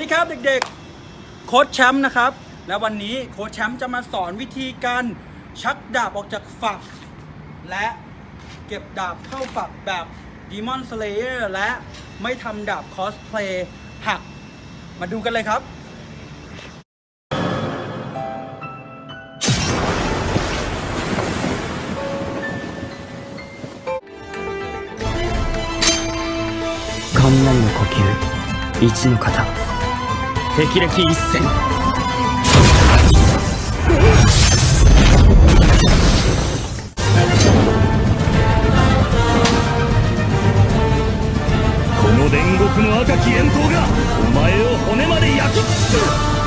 ดีครับเด็กๆ โค้ชแชมป์นะครับ และวันนี้โค้ชแชมป์จะมาสอนวิธีการชักดาบออกจากฝัก และเก็บดาบเข้าฝักแบบ Demon Slayer และไม่ทำดาบคอสเพลย์หัก มาดูกันเลยครับ 雷の呼吸一の型 霹靂一閃この煉獄の赤き炎刀がお前を骨まで焼き尽くす。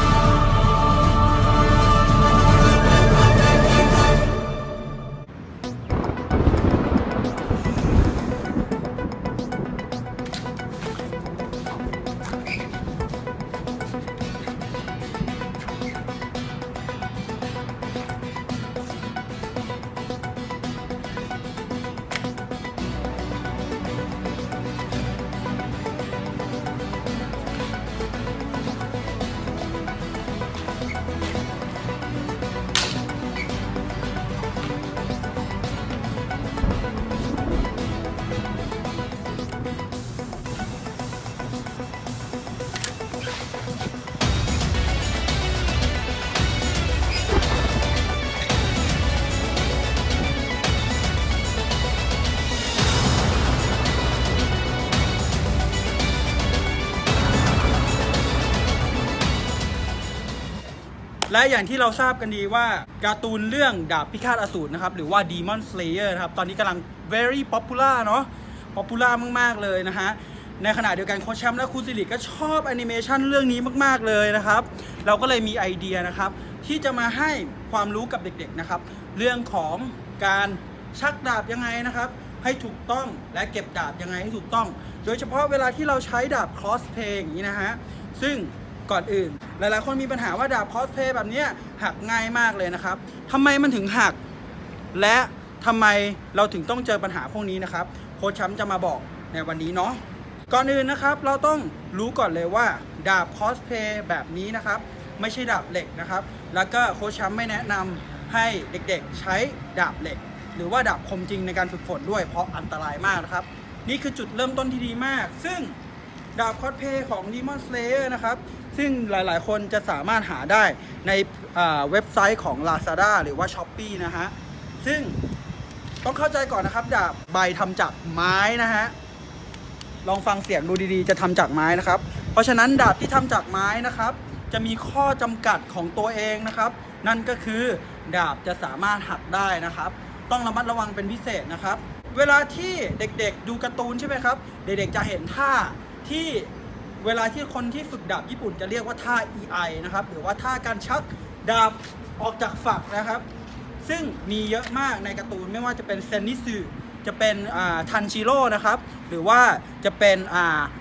และอย่างที่เราทราบกันดีว่าการ์ตูนเรื่องดาบพิฆาตอสูรนะครับหรือว่า Demon Slayer นะครับตอนนี้กำลัง very popular เนาะ popular มาก ๆ เลยนะฮะในขณะเดียวกันโคชแชมป์และครูสิริก็ชอบแอนิเมชันเรื่องนี้มาก ๆ เลยนะครับ เราก็เลยมีไอเดียนะครับ ที่จะมาให้ความรู้กับเด็ก ๆ นะครับ เรื่องของการชักดาบยังไงนะครับ ให้ถูกต้องและเก็บดาบยังไงให้ถูกต้อง โดยเฉพาะเวลาที่เราใช้ดาบ cross play อย่างนี้นะฮะซึ่ง ก่อนอื่น หลายๆ คนมีปัญหาว่าดาบ cross play แบบนี้หักง่ายมากเลยนะครับทำไมมันถึงหัก และทำไมเราถึงต้องเจอปัญหาพวกนี้นะครับ โค้ชชมป์จะมาบอกในวันนี้เนาะก่อนอื่นนะครับ เราต้องรู้ก่อนเลยว่า ดาบคอสเพย์แบบนี้นะครับ ไม่ใช่ดาบเหล็กนะครับ แล้วก็โค้ชชมป์ไม่แนะนำให้เด็กๆใช้ดาบเหล็ก หรือว่าดาบคมจริงในการฝึกฝนด้วยเพราะอันตรายมากนะครับ นี่คือจุดเริ่มต้นที่ดีมาก ซึ่ง ดาบคอสเพย์ของ Demon Slayer นะครับ ซึ่งหลายๆ คนจะสามารถหาได้ในเว็บไซต์ของ Lazada หรือว่า s h อ p e e นะฮะ ซึ่งต้องเข้าใจก่อนนะครับดาบใบทำจากไม้นะฮะ ลองฟังเสียงดูดีๆ จะทำจากไม้นะครับ เพราะฉะนั้นดาบที่ทำจากไม้นะครับ จะมีข้อจำกัดของตัวเองนะครับ นั่นก็คือดาบจะสามารถหักได้นะครับ ต้องระมัดระวังเป็นพิเศษนะครับ เวลาที่เด็กๆดูการ์ตูนใช่ไหมครับ เด็กๆจะเห็นท่า ที่เวลาที่คนที่ฝึกดาบญี่ปุ่นจะเรียกว่าท่า EI นะครับหรือว่าท่าการชักดาบออกจากฝักนะครับ ซึ่งมีเยอะมากในการ์ตูนไม่ว่าจะเป็นเซนนิสึจะเป็นทันชิโร่นะครับ หรือว่าจะเป็น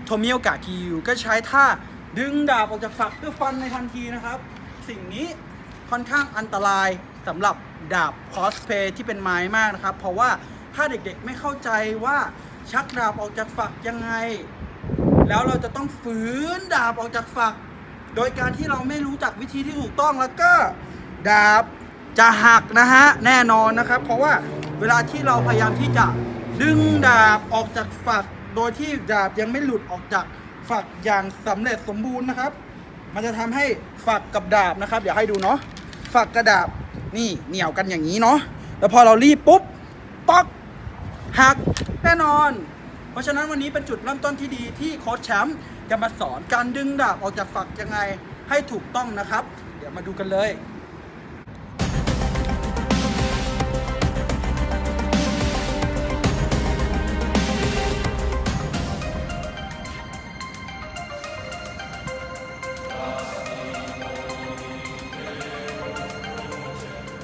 โทมิโอกะคิวก็ใช้ท่าดึงดาบออกจากฝักเพื่อฟันในทันทีนะครับ สิ่งนี้ค่อนข้างอันตรายสำหรับดาบคอสเพย์ที่เป็นไม้มากนะครับ เพราะว่าถ้าเด็กๆไม่เข้าใจว่าชักดาบออกจากฝักยังไง แล้วเราจะต้องฝืนดาบออกจากฝัก โดยการที่เราไม่รู้จักวิธีที่ถูกต้องแล้วก็ดาบจะหักนะฮะแน่นอนนะครับ เพราะว่าเวลาที่เราพยายามที่จะดึงดาบออกจากฝัก โดยที่ดาบยังไม่หลุดออกจากฝักอย่างสำเร็จสมบูรณ์นะครับ มันจะทำให้ฝักกับดาบนะครับเดี๋ยวให้ดูเนาะฝักกับดาบนี่เหนี่ยวกันอย่างนี้เนาะแล้วพอเรารีบปุ๊บป๊อกหักแน่นอน เพราะฉะนั้นวันนี้เป็นจุดเริ่มต้นที่ดีที่โค้ชแชมป์จะมาสอนการดึงดาบออกจากฝักยังไงให้ถูกต้องนะครับ เดี๋ยวมาดูกันเลย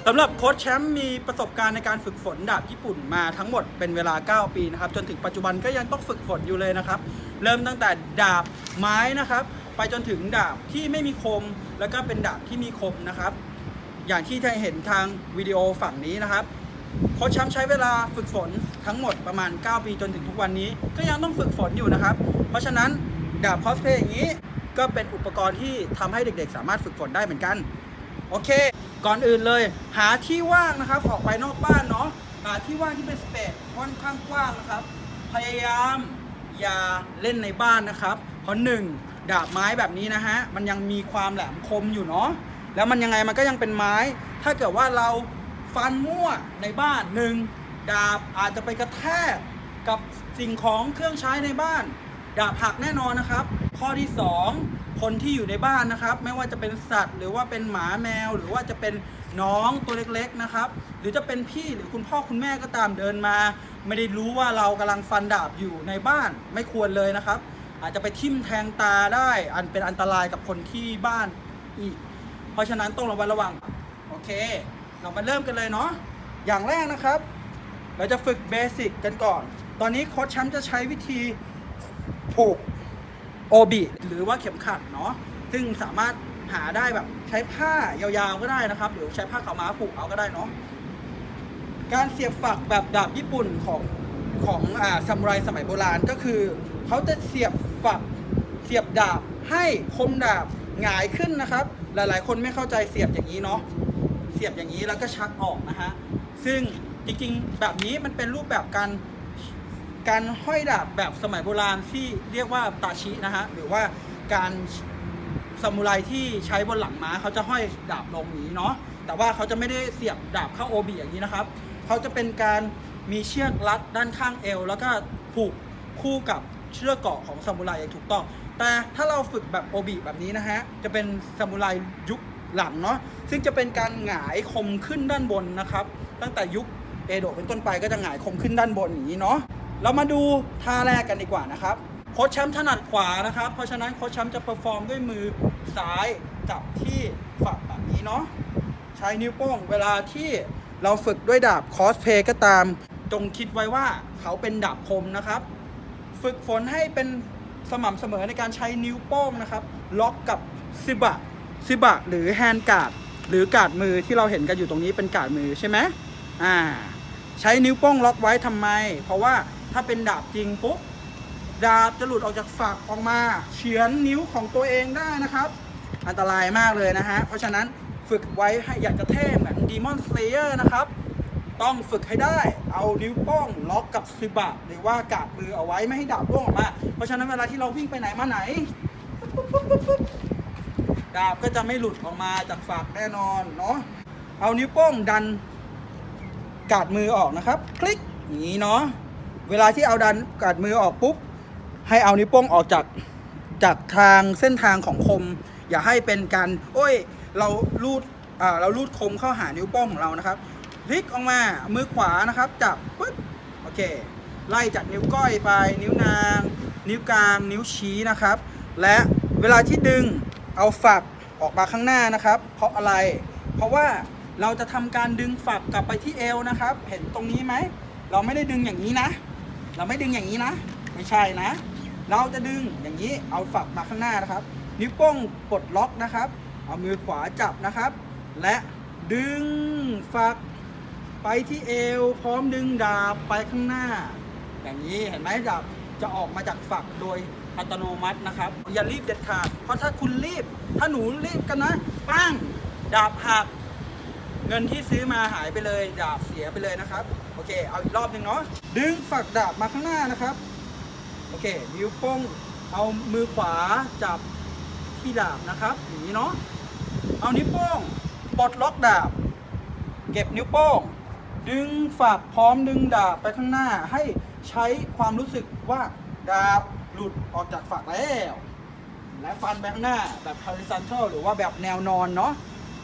สำหรับโค้ชแชมป์มีประสบการณ์ในการฝึกฝนดาบญี่ปุ่นมาทั้งหมดเป็นเวลา 9 ปีนะครับจนถึงปัจจุบันก็ยังต้องฝึกฝนอยู่เลยนะครับ เริ่มตั้งแต่ดาบไม้นะครับ ไปจนถึงดาบที่ไม่มีคม แล้วก็เป็นดาบที่มีคมนะครับ อย่างที่ท่านเห็นทางวิดีโอฝั่งนี้นะครับโค้ชแชมป์ใช้เวลาฝึกฝนทั้งหมดประมาณ 9 ปีจนถึงทุกวันนี้ ก็ยังต้องฝึกฝนอยู่นะครับ เพราะฉะนั้นดาบคอสเพย์อย่างนี้ก็เป็นอุปกรณ์ที่ทำให้เด็กๆ สามารถฝึกฝนได้เหมือนกัน โอเค ก่อนอื่นเลย หาที่ว่างนะครับ ออกไปนอกบ้านเนาะหาที่ว่างที่เป็นสเปซค่อนข้างกว้างนะครับ พยายามอย่าเล่นในบ้านนะครับ เพราะหนึ่งดาบไม้แบบนี้นะฮะมันยังมีความแหลมคมอยู่เนาะแล้วมันยังไงมันก็ยังเป็นไม้ ถ้าเกิดว่าเราฟันมั่วในบ้านหนึ่งดาบอาจจะไปกระแทกกับสิ่งของเครื่องใช้ในบ้าน ดาบหักแน่นอนนะครับ ข้อที่ 2 คนที่อยู่ในบ้านนะครับ ไม่ว่าจะเป็นสัตว์ หรือว่าเป็นหมาแมว หรือว่าจะเป็นน้องตัวเล็กๆนะครับ หรือจะเป็นพี่หรือคุณพ่อคุณแม่ก็ตามเดินมา ไม่ได้รู้ว่าเรากำลังฟันดาบอยู่ในบ้านไม่ควรเลยนะครับ อาจจะไปทิ่มแทงตาได้ อันเป็นอันตรายกับคนที่บ้านอีก เพราะฉะนั้นต้องระมัดระวังโอเค เรามาเริ่มกันเลยเนาะอย่างแรกนะครับ เราจะฝึกเบสิกกันก่อน ตอนนี้โค้ชแชมป์จะใช้วิธี ผูกโอบิหรือว่าเข็มขัดเนาะซึ่งสามารถหาได้แบบใช้ผ้ายาวๆก็ได้นะครับ หรือใช้ผ้าขาวม้าผูกเอาก็ได้เนาะการเสียบฝักแบบดาบญี่ปุ่นของของอ่าซามูไรสมัยโบราณก็คือเขาจะเสียบฝักเสียบดาบให้คมดาบหงายขึ้นนะครับ หลายๆ คนไม่เข้าใจเสียบอย่างนี้เนาะเสียบอย่างนี้แล้วก็ชักออกนะฮะซึ่งจริงๆ แบบนี้มันเป็นรูปแบบการ การห้อยดาบแบบสมัยโบราณที่เรียกว่าตาชินะฮะหรือว่าการซามูไรที่ใช้บนหลังม้าเขาจะห้อยดาบลงนี้เนาะแต่ว่าเขาจะไม่ได้เสียบดาบเข้าโอบีอย่างนี้นะครับเขาจะเป็นการมีเชือกรัดด้านข้างเอว แล้วก็ผูกคู่กับเชือกเกาะของซามูไรอย่างถูกต้อง แต่ถ้าเราฝึกแบบโอบิแบบนี้นะฮะจะเป็นซามูไรยุคหลังเนาะซึ่งจะเป็นการหงายคมขึ้นด้านบนนะครับ ตั้งแต่ยุคเอโดะเป็นต้นไปก็จะหงายคมขึ้นด้านบนอย่างนี้เนาะ เรามาดูท่าแรกกันดีกว่านะครับ โค้ชแชมป์ถนัดขวานะครับ เพราะฉะนั้นโค้ชแชมป์จะเปอร์ฟอร์มด้วยมือซ้ายจับที่ฝักแบบนี้เนาะใช้นิ้วโป้งเวลาที่เราฝึกด้วยดาบคอสเพย์ก็ตาม จงคิดไว้ว่าเขาเป็นดาบคมนะครับ ฝึกฝนให้เป็นสม่ำเสมอในการใช้นิ้วโป้งนะครับ ล็อกกับซิบะซิบะหรือแฮนด์การ์ดหรือการ์ดมือที่เราเห็นกันอยู่ตรงนี้เป็นการ์ดมือใช่ไหมอ่า ใช้นิ้วโป้งล็อกไว้ทำไม เพราะว่า ถ้าเป็นดาบจริงปุ๊บดาบจะหลุดออกจากฝักออกมาเฉือนนิ้วของตัวเองได้นะครับ อันตรายมากเลยนะฮะเพราะฉะนั้นฝึกไว้ให้อยากจะเท่เหมือน Demon Slayer นะครับ ต้องฝึกให้ได้เอานิ้วโป้งล็อกกับซิบะหรือว่ากาดมือเอาไว้ไม่ให้ดาบร่วงออกมา เพราะฉะนั้นเวลาที่เราวิ่งไปไหนมาไหน ดาบก็จะไม่หลุดออกมาจากฝักแน่นอนเนาะเอานิ้วโป้งดันกาดมือออกนะครับ คลิกอย่างนี้เนาะ เวลาที่เอาดันกาดมือออกปุ๊บ ให้เอานิ้วโป้งออกจากจากทางเส้นทางของคม อย่าให้เป็นการโอ้ยเราลูดอ่าเราลูดคมเข้าหานิ้วโป้งของเรานะครับพลิกออกมามือขวานะครับจับปึ๊บโอเค ไล่จากนิ้วก้อยไป นิ้วนาง นิ้วกลาง นิ้วชี้นะครับ และเวลาที่ดึงเอาฝักออกมาข้างหน้านะครับ เพราะอะไร เพราะว่าเราจะทำการดึงฝักกลับไปที่เอวนะครับ เห็นตรงนี้ไหม เราไม่ได้ดึงอย่างนี้นะ เราไม่ดึงอย่างนี้นะ ไม่ใช่นะ เราจะดึงอย่างนี้เอาฝักมาข้างหน้านะครับ นิ้วโป้งปลดล็อกนะครับ เอามือขวาจับนะครับ และดึงฝักไปที่เอว พร้อมดึงดาบไปข้างหน้า อย่างนี้เห็นไหมดาบจะออกมาจากฝักโดยอัตโนมัตินะครับ อย่ารีบเด็ดขาดเพราะถ้าคุณรีบ ถ้าหนูรีบกันนะปั้งดาบหัก เงินที่ซื้อมาหายไปเลย ดาบเสียไปเลยนะครับ โอเค เอาอีกรอบหนึ่งเนาะ ดึงฝักดาบมาข้างหน้านะครับ โอเค นิ้วโป้ง เอามือขวาจับที่ดาบนะครับ อย่างนี้เนาะ เอานิ้วโป้งปลดล็อกดาบ เก็บนิ้วโป้ง ดึงฝักพร้อมดึงดาบไปข้างหน้า ให้ใช้ความรู้สึกว่าดาบหลุดออกจากฝักแล้ว และฟันไปข้างหน้าแบบ horizontal หรือว่าแบบแนวนอนเนาะ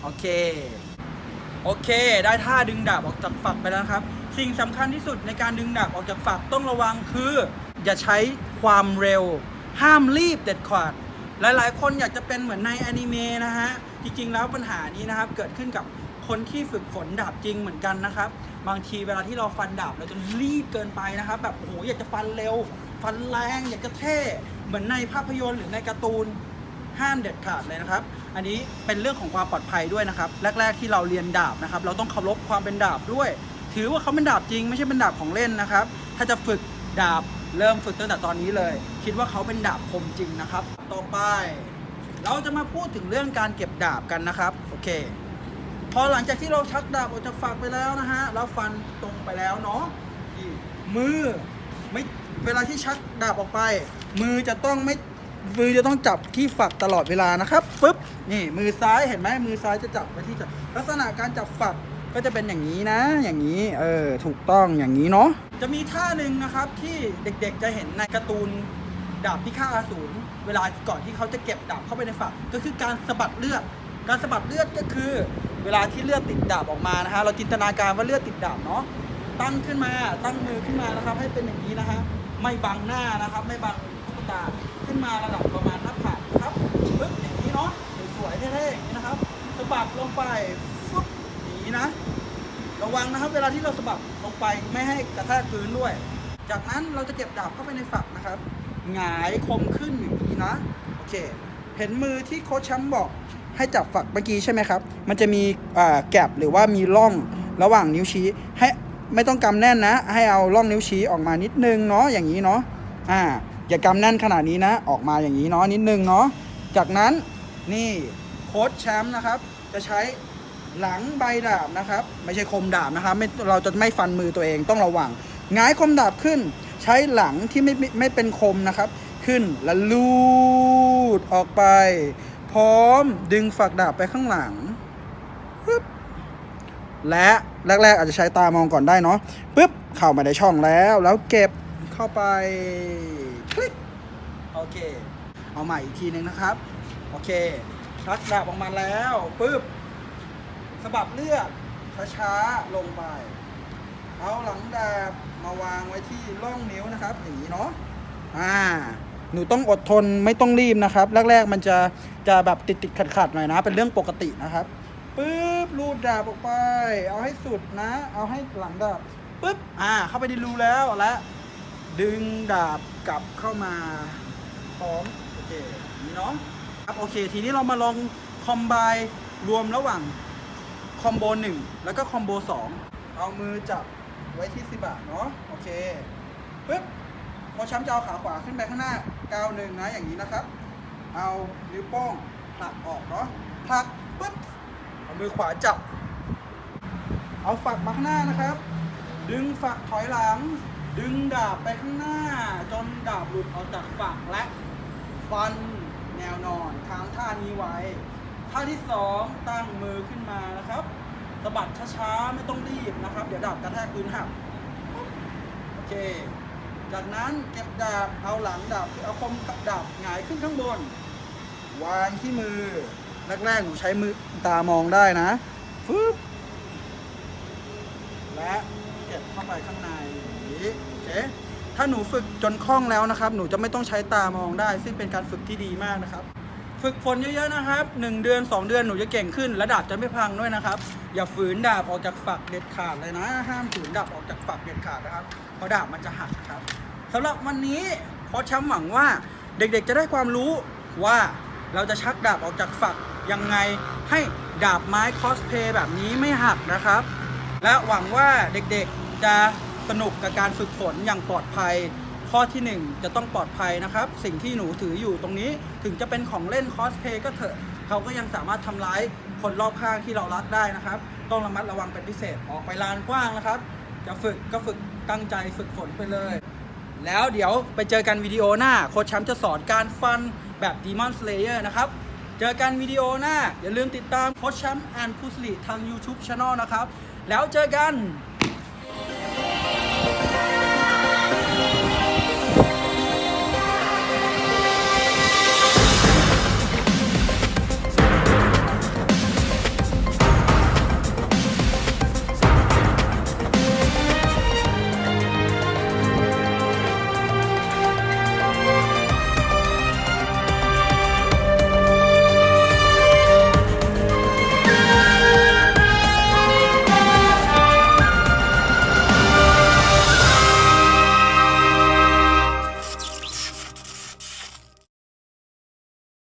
โอเค โอเค ได้ท่าดึงดาบออกจากฝักไปแล้วครับ สิ่งสำคัญที่สุดในการดึงดาบออกจากฝักต้องระวังคือ อย่าใช้ความเร็ว ห้ามรีบเด็ดขาดหลายๆ คนอยากจะเป็นเหมือนในอนิเมะนะฮะ จริงๆ แล้วปัญหานี้นะครับ เกิดขึ้นกับคนที่ฝึกฝนดาบจริงเหมือนกันนะครับ บางทีเวลาที่เราฟันดาบเราจะรีบเกินไปนะครับ แบบโอ้โหอยากจะฟันเร็ว ฟันแรง อยากจะเท่เหมือนในภาพยนตร์หรือในการ์ตูนห้ามเด็ดขาดเลยนะครับ อันนี้เป็นเรื่องของความปลอดภัยด้วยนะครับ แรก ๆ ที่เราเรียนดาบนะครับ เราต้องเคารพความเป็นดาบด้วย ถือว่าเขาเป็นดาบจริง ไม่ใช่เป็นดาบของเล่นนะครับ ถ้าจะฝึกดาบเริ่มฝึกตั้งแต่ตอนนี้เลย คิดว่าเขาเป็นดาบคมจริงนะครับ ต่อไป เราจะมาพูดถึงเรื่องการเก็บดาบกันนะครับโอเค พอหลังจากที่เราชักดาบออกจากฝักไปแล้วนะฮะแล้วฟันตรงไปแล้วเนาะมือไม่เวลาที่ชักดาบออกไป มือจะต้องไม่มือจะต้องจับที่ฝักตลอดเวลานะครับปึ๊บนี่มือซ้ายเห็นไหมมือซ้ายจะจับไปที่จับลักษณะการจับฝัก ก็จะเป็นอย่างนี้นะ อย่างนี้ เออ ถูกต้องอย่างนี้เนาะ จะมีท่าหนึ่งนะครับที่เด็กๆจะเห็นในการ์ตูนดาบพิฆาตอสูรเวลาก่อนที่เขาจะเก็บดาบเข้าไปในฝัก ก็คือการสะบัดเลือด การสะบัดเลือดก็คือ เวลาที่เลือดติดดาบออกมานะฮะ เราจินตนาการว่าเลือดติดดาบเนาะ ตั้งขึ้นมา ตั้งมือขึ้นมานะครับ ให้เป็นอย่างนี้นะฮะ ไม่บังหน้านะครับ ไม่บังลูกตา ขึ้นมาระดับประมาณหน้าผากครับปึ๊บอย่างนี้เนาะ สวยๆเท่ๆอย่างนี้นะครับ สะบัดลงไป นี้นะ ระวังนะครับ เวลาที่เราสะบัดลงไปไม่ให้กระแทกพื้นด้วย จากนั้นเราจะเก็บดาบเข้าไปในฝักนะครับ หงายคมขึ้นอย่างนี้นะ โอเค เห็นมือที่โค้ชแชมป์บอกให้จับฝักเมื่อกี้ใช่ไหมครับ มันจะมีแกลบหรือว่ามีร่องระหว่างนิ้วชี้ ให้ไม่ต้องกำแน่นนะ ให้เอาร่องนิ้วชี้ออกมานิดนึงเนาะ อย่างนี้เนาะ อ่า อย่ากำแน่นขนาดนี้นะ ออกมาอย่างนี้เนาะนิดนึงเนาะ จากนั้นนี่โค้ชแชมป์นะครับ จะใช้ หลังใบดาบนะครับ ไม่ใช่คมดาบนะครับไม่เราจะไม่ฟันมือตัวเองต้องระวังหงายคมดาบขึ้น ใช้หลังที่ไม่ไม่เป็นคมนะครับ ขึ้นแล้วลูดออกไป พร้อมดึงฝักดาบไปข้างหลังปึ๊บและแรกๆอาจจะใช้ตามองก่อนได้เนาะปึ๊บเข้ามาในช่องแล้ว แล้วเก็บเข้าไปคลิกโอเค เอาใหม่อีกทีหนึ่งนะครับ โอเคชักดาบออกมาแล้วปึ๊บ สะบัดเลือดช้าๆลงไป เอาหลังดาบมาวางไว้ที่ร่องนิ้วนะครับอย่างนี้เนาะอ่าหนูต้องอดทนไม่ต้องรีบนะครับ แรก ๆ มันจะจะแบบติดติดขัดขัดๆหน่อยนะ เป็นเรื่องปกตินะครับปึ๊บลูดดาบออกไป เอาให้สุดนะ เอาให้หลังดาบปึ๊บอ่า เข้าไปในรูแล้วและ ดึงดาบกลับเข้ามาพร้อมโอเคอย่างนี้เนาะครับโอเค ทีนี้เรามาลองคอมไบรวมระหว่าง อมโบหนึ่งแล้วก็คอมโบสองเอามือจับไว้ที่สิบะเนาะโอเคปึ๊บพอช้ำจะเอาขาขวาขึ้นไปข้างหน้าก้าวหนึ่งนะอย่างนี้นะครับ เอานิ้วโป้งผลักออกเนาะผลักปึ๊บเอามือขวาจับ เอาฝักมาข้างหน้านะครับ ดึงฝักถอยหลัง ดึงดาบไปข้างหน้า จนดาบหลุดออกจากฝักและฟันแนวนอนค้างท่านี้ไว้ ท่าที่สองตั้งมือขึ้นมานะครับสะบัดช้าๆ ไม่ต้องรีบนะครับ เดี๋ยวดาบกระแทกพื้นหักโอเค จากนั้นเก็บดาบเอาหลังดาบเอาคมกับดาบหงายขึ้นข้างบน วางที่มือแรกๆหนูใช้มือตามองได้นะฟึบและเก็บเข้าไปข้างในนี้โอเคถ้าหนูฝึกจนคล่องแล้วนะครับ หนูจะไม่ต้องใช้ตามองได้ ซึ่งเป็นการฝึกที่ดีมากนะครับ ฝึกฝนเยอะๆนะครับ 1 เดือน 2 เดือนหนูจะเก่งขึ้นและดาบจะไม่พังด้วยนะครับ อย่าฝืนดาบออกจากฝักเด็ดขาดเลยนะ ห้ามฝืนดาบออกจากฝักเด็ดขาดนะครับเพราะดาบมันจะหักครับสำหรับวันนี้โค้ชช้ำหวังว่าเด็กๆจะได้ความรู้ว่าเราจะชักดาบออกจากฝักยังไงให้ดาบไม้คอสเพย์แบบนี้ไม่หักนะครับ และหวังว่าเด็กๆจะสนุกกับการฝึกฝนอย่างปลอดภัย ข้อที่หนึ่งจะต้องปลอดภัยนะครับ สิ่งที่หนูถืออยู่ตรงนี้ถึงจะเป็นของเล่นคอสเพย์ก็เถอะเขาก็ยังสามารถทำร้ายคนรอบข้างที่เรารักได้นะครับ ต้องระมัดระวังเป็นพิเศษออกไปลานกว้างนะครับ จะฝึกก็ฝึกตั้งใจฝึกฝนไปเลย แล้วเดี๋ยวไปเจอกันวิดีโอหน้าโค้ชแชมป์จะสอนการฟันแบบ Demon Slayer นะครับ เจอกันวิดีโอหน้า อย่าลืมติดตามโค้ชแชมป์แอนด์คุสลิทาง YouTube Channel นะครับ แล้วเจอกัน